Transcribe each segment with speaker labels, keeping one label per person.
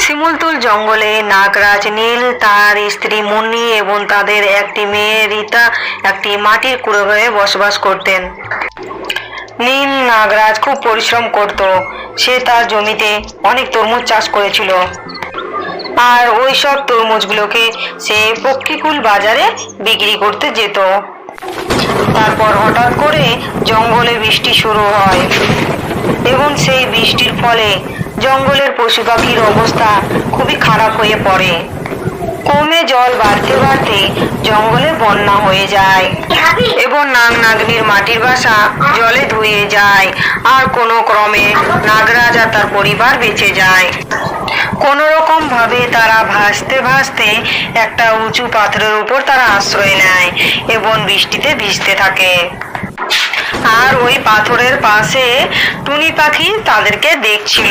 Speaker 1: শিমুলতুল জঙ্গলে নাগরাজ নীল, তার স্ত্রী মুন্নি এবং তাদের একটি মেয়ে রীতা একটি মাটির কুড়ে হয়ে বসবাস করতেন। নীল নাগরাজ খুব পরিশ্রম করত। সে তার জমিতে অনেক তরমুজ চাষ করেছিল। আর ওই সব তরমুজগুলোকে সে পক্ষীকুল বাজারে বিক্রি করতে যেত। তারপর হঠাৎ করে জঙ্গলে বৃষ্টি শুরু হয় এবং সেই বৃষ্টির ফলে জঙ্গলের পশু পাখির অবস্থা খুবই খারাপ হয়ে পড়ে। কমে জল বাড়তে বাড়তে জঙ্গলে বন্যা হয়ে যায় এবং নাগ নাগনির মাটির বাসা জলে ধুয়ে যায় আর কোনো ক্রমে নাগরাজ তার পরিবার বেঁচে যায়। কোনো রকম ভাবে তারা ভাসতে ভাসতে একটা উঁচু পাথরের উপর তারা আশ্রয় নেয় এবং বৃষ্টিতে ভিজতে থাকে। আর ওই পাথরের পাশে টুনি পাখি তাদেরকে দেখছিল।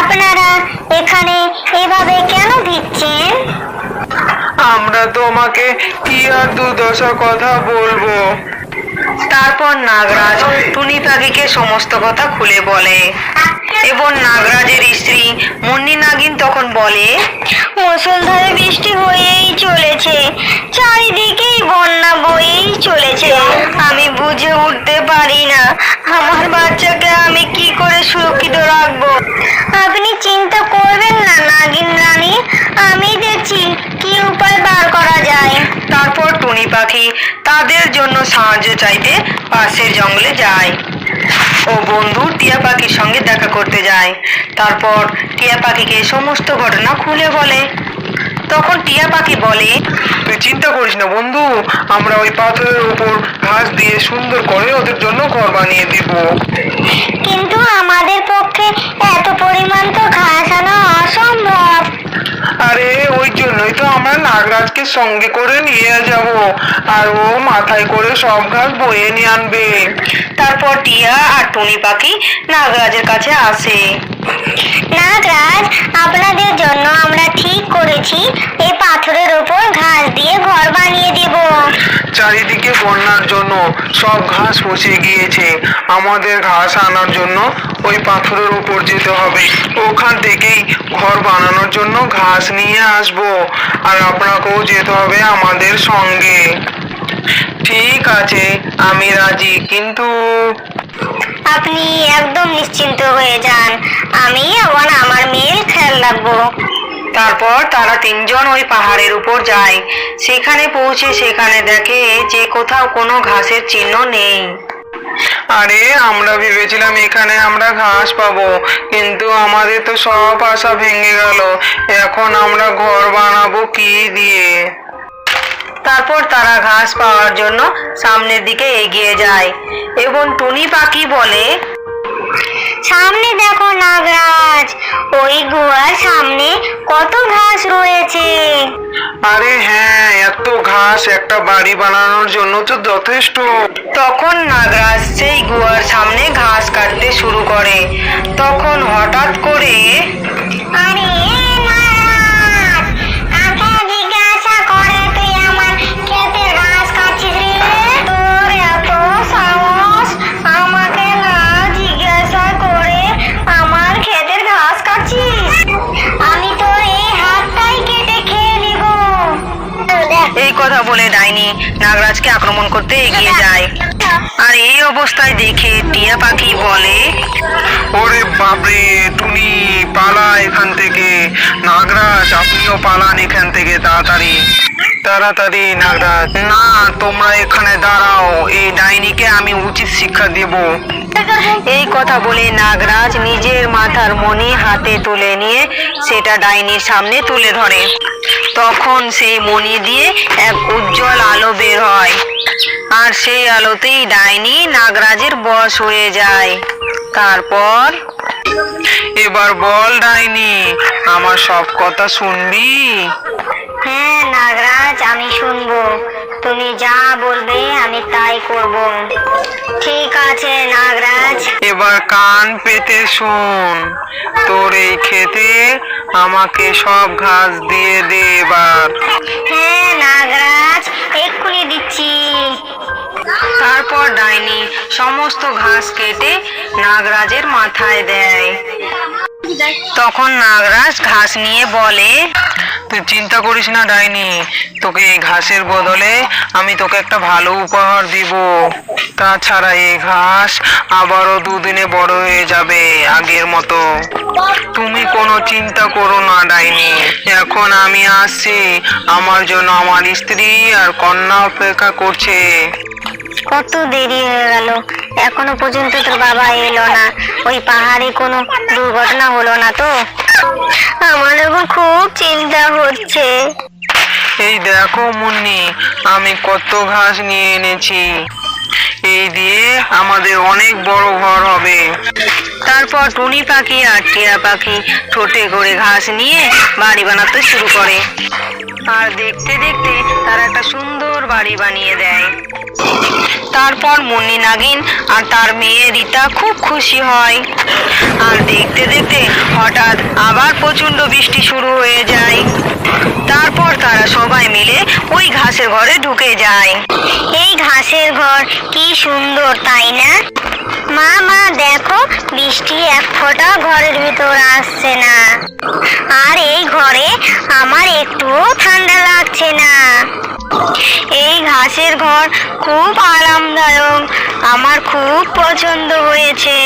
Speaker 2: আপনারা এখানে এভাবে কেন দিচ্ছেন?
Speaker 3: আমরা তোমাকে কি আর দুর্দশার কথা বলব?
Speaker 1: তারপর নাগরাজ টুনি পাখিকে সমস্ত কথা খুলে বলে। এবং নাগরাজের স্ত্রী মুন্নি নাগিন তখন বলে,
Speaker 2: মুসলধারে বৃষ্টি হয়েই চলেছে, চারিদিকেই বন্যা বয়েই চলেছে। আমি বুঝে উঠতে পারি না, আমার বাচ্চাকে আমি কি করে সুরক্ষিত রাখব? আপনি চিন্তা করবেন না, নাগিন রানী। আমি দেখছি কি উপায় বার করা যায়।
Speaker 1: তারপর টুনি পাখি তাদের জন্য সাহায্য চাইতে পাশের জঙ্গলে যায়। ও বন্ধু টিয়া পাখির সঙ্গে দেখা করতে যায়। তারপর টিয়া পাখিকে সমস্ত ঘটনা খুলে বলে। তখন টিয়া পাখি বলে
Speaker 3: তুই চিন্তা করিস না বন্ধু আমরা ওই পাথরের উপর ঘাস দিয়ে সুন্দর করে ওদের জন্য ঘর বানিয়ে দিব।
Speaker 2: কিন্তু আমাদের পক্ষে এত পরিমাণ তো ঘাস আনা অসম্ভব
Speaker 3: আরে ওই জন্যই তো আমরা নাগরাজকে সঙ্গে করে নিয়ে যাব আর ও মাথায় করে সব ঘাস বয়ে নিয়ে আনবে।
Speaker 1: তারপর টিয়া আর টুনি পাখি নাগরাজের কাছে আসে।
Speaker 2: নাগরাজ আপনাদের জন্য আমরা ঠিক করেছি এই পাথরের উপর ঘাস দিয়ে ঘর বানিয়ে দেব
Speaker 3: চারিদিকে বন্যার জন্য সব ঘাস পচে গিয়েছে। আমাদের ঘাস আনার জন্য ওই পাথরের উপর যেতে হবে। ওখান থেকেই ঘর বানানোর জন্য ঘাস নিয়ে আসব। আর আপনাকেও যেতে হবে আমাদের সঙ্গে। ঠিক আছে, আমি রাজি। কিন্তু
Speaker 2: আপনি একদম নিশ্চিন্ত হয়ে যান। আমি এবং আমার মেয়ের খেয়াল রাখব।
Speaker 1: তারপর তারা তিনজন ওই পাহাড়ের উপর যায়। সেখানে পৌঁছে সেখানে দেখে যে কোথাও কোনো ঘাসের চিহ্ন নেই।
Speaker 3: আরে আমরা ভেবেছিলাম এখানে আমরা ঘাস পাবো কিন্তু আমাদের তো সব আশা ভেঙে গেল। এখন আমরা ঘর বানাবো কি দিয়ে?
Speaker 1: তারপর তারা ঘাস পাওয়ার জন্য সামনের দিকে এগিয়ে যায়। এবং টুনি পাখি বলে
Speaker 2: সামনে দেখো নাগরাজ। ওই গুহার সামনে কত ঘাস রয়েছে।
Speaker 3: আরে হ্যাঁ এত ঘাস একটা বাড়ি বানানোর জন্য তো যথেষ্ট।
Speaker 1: তখন নাগরাজ সেই গুহার সামনে ঘাস কাটতে শুরু করে। তখন হঠাৎ করে নাগরাজকে আক্রমণ করতে এগিয়ে যায়। আর এই অবস্থায় দেখে টিয়া পাখি বলে
Speaker 3: ওরে বাপরে টুনি পালা এখান থেকে। নাগরাজ আপনিও পালান এখান থেকে তাড়াতাড়ি। তাড়াতাড়ি নাগরাজ। না তোমরা এখানে দাঁড়াও। এই ডাইনিকে আমি উচিত শিক্ষা দেব।
Speaker 1: এই কথা বলে নাগরাজ নিজের মাথার মনি হাতে তুলে নিয়ে সেটা ডাইনির সামনে তুলে ধরে। তখন সেই মণি দিয়ে এক উজ্জ্বল আলো বের হয়। আর সেই আলোতেই ডাইনি নাগরাজের বস হয়ে যায়। তারপর,
Speaker 3: এবার বল ডাইনি, আমার সব কথা শুনবি?
Speaker 2: হ্যাঁ নাগরাজ, আমি শুনব। তুমি যা বলবে আমি তাই করব। ঠিক আছে নাগরাজ।
Speaker 3: এবার কান পেতে শুন। তোর এই খেতে আমাকে সব ঘাস দিয়ে দে এবার।
Speaker 2: হ্যাঁ নাগরাজ এক্ষুনি দিচ্ছি।
Speaker 1: তারপর ডাইনি সমস্ত ঘাস কেটে নাগরাজের মাথায় দেয়। তখন নাগরাজ ঘাস নিয়ে বলে
Speaker 3: তুই চিন্তা করিস না ডাইনি। তোকে এই ঘাসের বদলে আমি তোকে একটা ভালো উপহার দিব। তাছাড়া এই ঘাস আবারও দুদিনে বড় হয়ে যাবে আগের মতো। তুমি কোনো চিন্তা করো না ডাইনি। এখন আমি আসছি। আমার জন্য আমার স্ত্রী আর কন্যা অপেক্ষা করছে।
Speaker 2: কত দেরি হয়ে গেল। এখনও পর্যন্ত তোর বাবা এলো না। ওই পাহাড়ে কোনো দুর্ঘটনা হলো না তো? আমার এখন খুব চিন্তা হচ্ছে।
Speaker 3: এই দেখো মুন্নি, আমি কত ঘাস নিয়ে এনেছি। এই দিয়ে আমাদের অনেক বড় ঘর হবে।
Speaker 1: তারপর টুনি পাখি আর টিয়া পাখি ঠোঁটে করে ঘাস নিয়ে বাড়ি বানাতে শুরু করে। আর দেখতে দেখতে তারা একটা সুন্দর বাড়ি বানিয়ে দেয়। তারপর মুন্নি নাগিন আর তার মেয়ে রীতা খুব খুশি হয়। আর দেখতে দেখতে হঠাৎ আবার প্রচণ্ড বৃষ্টি শুরু হয়ে যায়। তারপর তারা সবাই মিলে ওই ঘাসের ঘরে ঢুকে যায়।
Speaker 2: এই ঘাসের ঘর কি সুন্দর, তাই না? মা মা, দেখো, বৃষ্টি ফোঁটা ঘরের ভিতর আসছে না। আর এই ঘরে আমার একটুও ঠান্ডা লাগছে না। এই ঘাসের ঘর খুব আরামদায়ক, আমার খুব পছন্দ হয়েছে।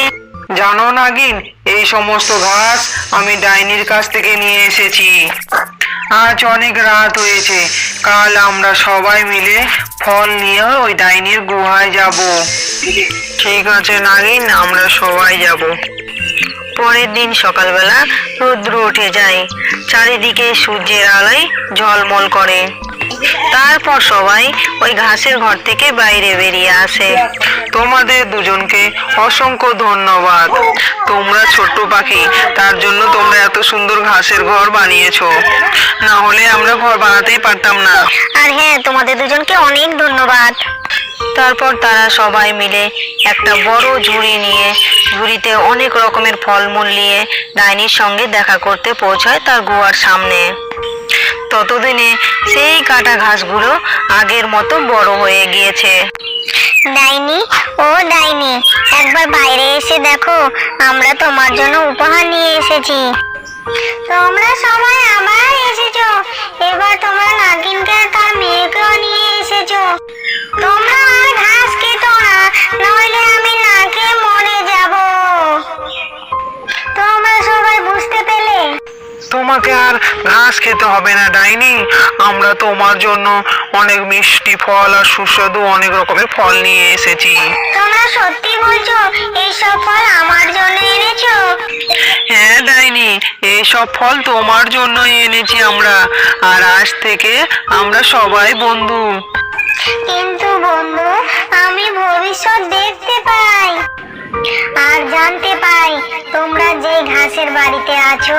Speaker 3: জানো নাগিন, এই সমস্ত ঘাস আমি ডাইনির কাছ থেকে নিয়ে এসেছি। আজ অনেক রাত হয়েছে, কাল আমরা সবাই মিলে ফল নিয়ে ওই ডাইনির গুহায় যাব। ঠিক আছে নাগিন, আমরা সবাই যাব।
Speaker 1: পরের দিন সকালবেলা রৌদ্র উঠে যায়। চারিদিকে সূর্যের আলোয় ঝলমল করে। তারপর সবাই ওই ঘাসের ঘর থেকে বাইরে বেরিয়ে আসে।
Speaker 3: তোমাদের দুজনকে অসংখ্য ধন্যবাদ। তোমরা ছোট্ট পাখি, তার জন্য তোমরা এত সুন্দর ঘাসের ঘর বানিয়েছো। না হলে আমরা ঘর বানাতেই পারতাম না।
Speaker 2: আর হ্যাঁ তোমাদের দুজনকে অনেক ধন্যবাদ।
Speaker 1: তারপর তারা সবাই মিলে একটা বড় ঝুড়ি নিয়ে, ঝুড়িতে অনেক রকমের ফলমূল নিয়ে ডাইনির সঙ্গে দেখা করতে পৌঁছায় তার গুহার সামনে। ততদিনে সেই কাটা ঘাসগুলো আগের মতো বড় হয়ে গিয়েছে।
Speaker 2: ডাইনি, ও ডাইনি, একবার বাইরে এসে দেখো, আমরা তোমার জন্য উপহার নিয়ে এসেছি। তোমরা সবাই আবার এসেছ, এবার তোমরা নাগিনকে তার মেয়েকেও নিয়ে এসেছ। তোমরা আর ঘাস
Speaker 3: খেতে হবে না, ডাইনি। আমরা তোমার জন্য অনেক মিষ্টি ফল আর সুস্বাদু অনেক রকমের ফল নিয়ে এসেছি।
Speaker 2: তোমরা সত্যি বলছো, এইসব ফল আমার জন্য এনেছো?
Speaker 3: ডাইনি এইসব ফল তোমার জন্যই এনেছি আমরা। আর আজ থেকে আমরা সবাই বন্ধু।
Speaker 2: কিন্তু বন্ধু, আমি ভবিষ্যৎ দেখতে পাই। আর জানতে পাই, তোমরা যে ঘাসের বাড়িতে আছো,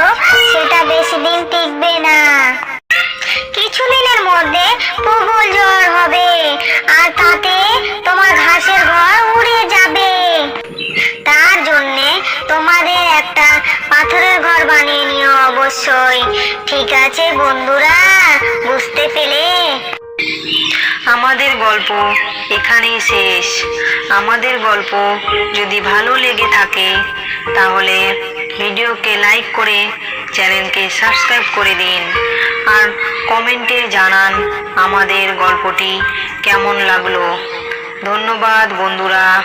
Speaker 2: সেটা বেশি দিন টিকবে না। কিছুদিনের মধ্যে প্রবল জ্বর হবে, আর তাতে তোমার ঘাসের ঘর অবশ্যই। ঠিক আছে, বন্ধুরা, বুঝতে পেলে?
Speaker 1: আমাদের গল্প এখানেই শেষ। আমাদের গল্প যদি ভালো লেগে থাকে, তাহলে ভিডিওকে লাইক করে চ্যানেলকে সাবস্ক্রাইব করে দিন। আর কমেন্টে জানান আমাদের গল্পটি কেমন লাগল। ধন্যবাদ, বন্ধুরা।